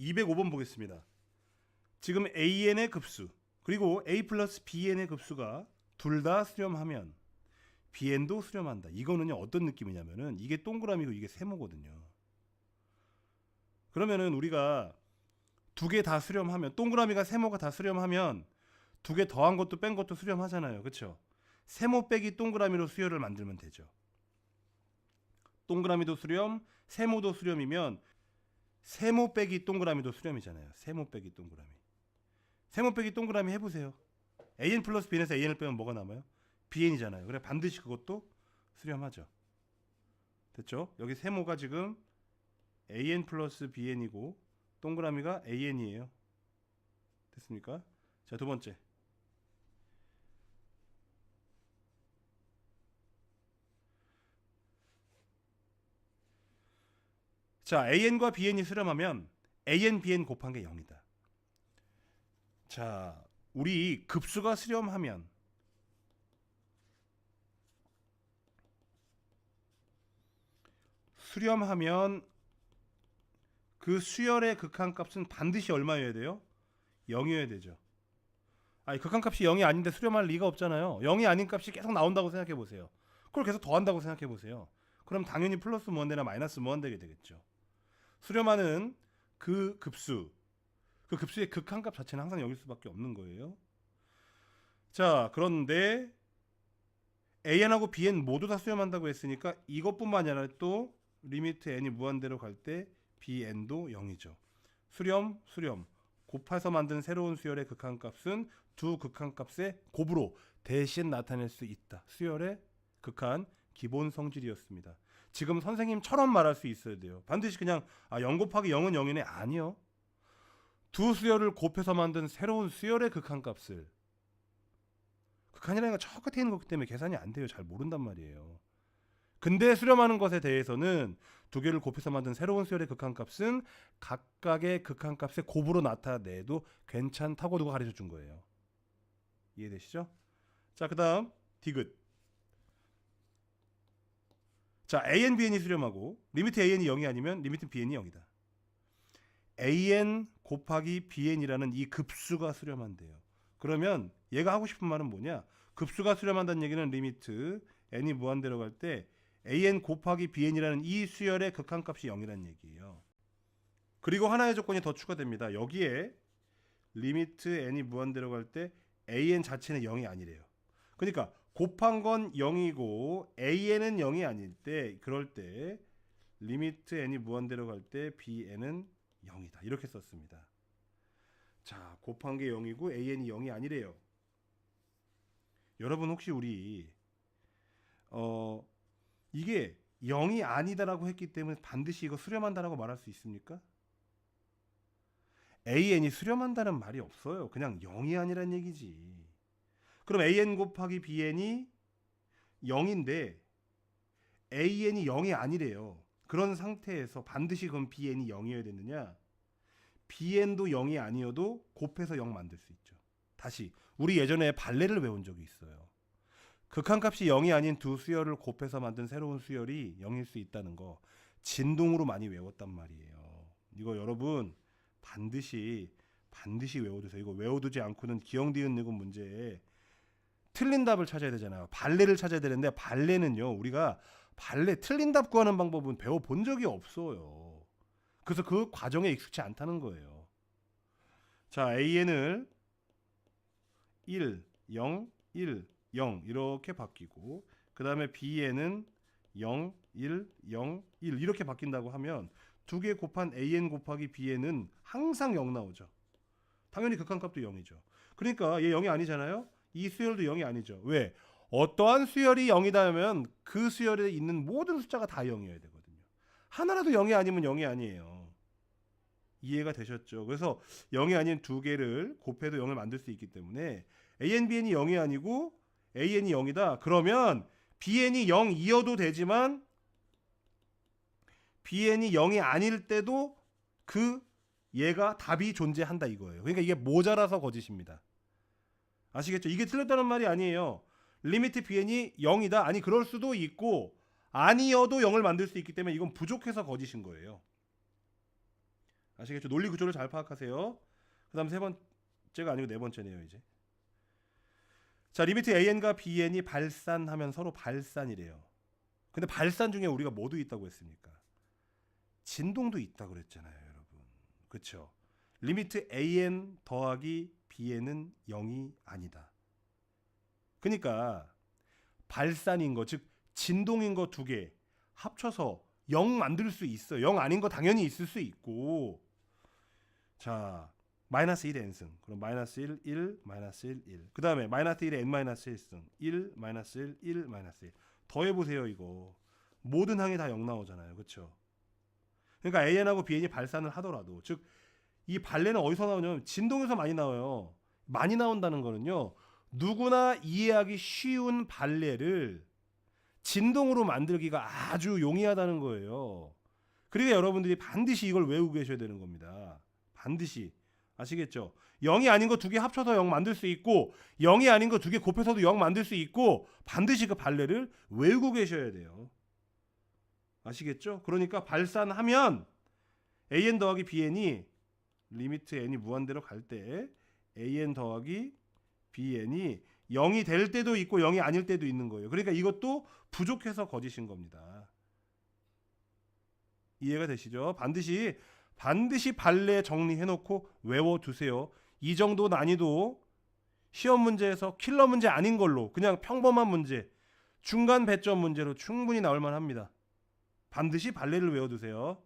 205번 보겠습니다. 지금 AN의 급수 그리고 A 플러스 BN의 급수가 둘 다 수렴하면 BN도 수렴한다. 이거는요 어떤 느낌이냐면은 이게 동그라미고 이게 세모거든요. 그러면은 우리가 두 개 다 수렴하면 동그라미가 세모가 다 수렴하면 두 개 더한 것도 뺀 것도 수렴하잖아요. 그렇죠? 세모 빼기 동그라미로 수열을 만들면 되죠. 동그라미도 수렴, 세모도 수렴이면 세모 빼기 동그라미도 수렴이잖아요. 세모 빼기 동그라미. 세모 빼기 동그라미 해보세요. an 플러스 bn에서 an을 빼면 뭐가 남아요? bn이잖아요. 그래 반드시 그것도 수렴하죠. 됐죠? 여기 세모가 지금 an 플러스 bn이고 동그라미가 an이에요. 됐습니까? 자 두 번째. 자, AN과 BN이 수렴하면 AN, BN 곱한 게 0이다. 자, 우리 급수가 수렴하면 수렴하면 그 수열의 극한값은 반드시 얼마여야 돼요? 0이어야 되죠. 아니 극한값이 0이 아닌데 수렴할 리가 없잖아요. 0이 아닌 값이 계속 나온다고 생각해 보세요. 그걸 계속 더한다고 생각해 보세요. 그럼 당연히 플러스 무한대나 마이너스 무한대게 되겠죠. 수렴하는 그 급수, 그 급수의 극한값 자체는 항상 여길 수밖에 없는 거예요. 자, 그런데 AN하고 BN 모두 다 수렴한다고 했으니까 이것뿐만 아니라 또 리미트 n이 무한대로 갈 때 BN도 0이죠. 수렴, 수렴. 곱해서 만든 새로운 수열의 극한값은 두 극한값의 곱으로 대신 나타낼 수 있다. 수열의 극한 기본 성질이었습니다. 지금 선생님처럼 말할 수 있어야 돼요. 반드시 그냥 아, 0 곱하기 0은 0이네 아니요. 두 수열을 곱해서 만든 새로운 수열의 극한값을 극한이라는 건 저 끝에 있는 거기 때문에 계산이 안 돼요. 잘 모른단 말이에요. 근데 수렴하는 것에 대해서는 두 개를 곱해서 만든 새로운 수열의 극한값은 각각의 극한값의 곱으로 나타내도 괜찮다고 누가 가르쳐 준 거예요. 이해되시죠? 자, 그다음 디귿. 자, AN, BN이 수렴하고 리미트 AN이 0이 아니면 리미트 BN이 0이다. AN 곱하기 BN이라는 이 급수가 수렴한대요. 그러면 얘가 하고 싶은 말은 뭐냐? 급수가 수렴한다는 얘기는 리미트 n이 무한대로 갈 때 an 곱하기 bn이라는 이 수열의 극한값이 0이라는 얘기예요. 그리고 하나의 조건이 더 추가됩니다. 여기에 리미트 n이 무한대로 갈 때 an 자체는 0이 아니래요. 그러니까 곱한 건 0이고 an은 0이 아닐 때 그럴 때 리미트 n이 무한대로 갈 때 bn은 0이다. 이렇게 썼습니다. 자, 곱한 게 0이고 an이 0이 아니래요. 여러분 혹시 우리 어 이게 0이 아니다라고 했기 때문에 반드시 이거 수렴한다라고 말할 수 있습니까? an이 수렴한다는 말이 없어요. 그냥 0이 아니란 얘기지. 그럼 an 곱하기 bn이 0인데 an이 0이 아니래요. 그런 상태에서 반드시 그럼 bn이 0이어야 되느냐? bn도 0이 아니어도 곱해서 0 만들 수 있죠. 다시 우리 예전에 발레를 외운 적이 있어요. 극한값이 0이 아닌 두 수열을 곱해서 만든 새로운 수열이 0일 수 있다는 거 진동으로 많이 외웠단 말이에요. 이거 여러분 반드시 반드시 외워두세요. 이거 외워두지 않고는 기억 디귿 늙은 문제에 틀린 답을 찾아야 되잖아요. 발레를 찾아야 되는데 발레는요. 우리가 발레 틀린 답 구하는 방법은 배워본 적이 없어요. 그래서 그 과정에 익숙치 않다는 거예요. 자, AN을 1, 0, 1, 0 이렇게 바뀌고 그 다음에 BN은 0, 1, 0, 1 이렇게 바뀐다고 하면 두 개 곱한 AN 곱하기 BN은 항상 0 나오죠. 당연히 극한값도 0이죠. 그러니까 얘 0이 아니잖아요. 이 수열도 0이 아니죠. 왜? 어떠한 수열이 0이다 하면 그 수열에 있는 모든 숫자가 다 0이어야 되거든요. 하나라도 0이 아니면 0이 아니에요. 이해가 되셨죠? 그래서 0이 아닌 두 개를 곱해도 0을 만들 수 있기 때문에 AN, BN이 0이 아니고 AN이 0이다. 그러면 BN이 0이어도 되지만 BN이 0이 아닐 때도 그 얘가 답이 존재한다 이거예요. 그러니까 이게 모자라서 거짓입니다. 아시겠죠? 이게 틀렸다는 말이 아니에요. 리미트 BN이 0이다. 아니 그럴 수도 있고 아니어도 0을 만들 수 있기 때문에 이건 부족해서 거짓인 거예요. 아시겠죠? 논리 구조를 잘 파악하세요. 그다음 세 번째가 아니고 네 번째네요, 이제. 자, 리미트 AN과 BN이 발산하면 서로 발산이래요. 근데 발산 중에 우리가 뭐도 있다고 했습니까? 진동도 있다고 그랬잖아요, 여러분. 그렇죠? 리미트 AN 더하기 BN은 0이 아니다. 그러니까 발산인 거, 즉 진동인 거 두 개 합쳐서 0 만들 수 있어. 0 아닌 거 당연히 있을 수 있고. 자, 마이너스 1의 n승. 그럼 마이너스 1, 1, 마이너스 1, 1. 그 다음에 마이너스 1의 n 마이너스 1승. 1, 마이너스 1, 1, 마이너스 1. 더해보세요, 이거. 모든 항이 다 0 나오잖아요. 그쵸? 그러니까 AN하고 BN이 발산을 하더라도, 즉, 이 발레는 어디서 나오냐면 진동에서 많이 나와요. 많이 나온다는 거는요. 누구나 이해하기 쉬운 발레를 진동으로 만들기가 아주 용이하다는 거예요. 그러니까 여러분들이 반드시 이걸 외우고 계셔야 되는 겁니다. 반드시. 아시겠죠? 0이 아닌 거 두 개 합쳐서 0 만들 수 있고 0이 아닌 거 두 개 곱해서도 0 만들 수 있고 반드시 그 발레를 외우고 계셔야 돼요. 아시겠죠? 그러니까 발산하면 an 더하기 bn이 리미트 n이 무한대로 갈 때 an 더하기 bn이 0이 될 때도 있고 0이 아닐 때도 있는 거예요. 그러니까 이것도 부족해서 거짓인 겁니다. 이해가 되시죠? 반드시 반드시 발레 정리해 놓고 외워 두세요. 이 정도 난이도 시험 문제에서 킬러 문제 아닌 걸로 그냥 평범한 문제 중간 배점 문제로 충분히 나올 만합니다. 반드시 발레를 외워 두세요.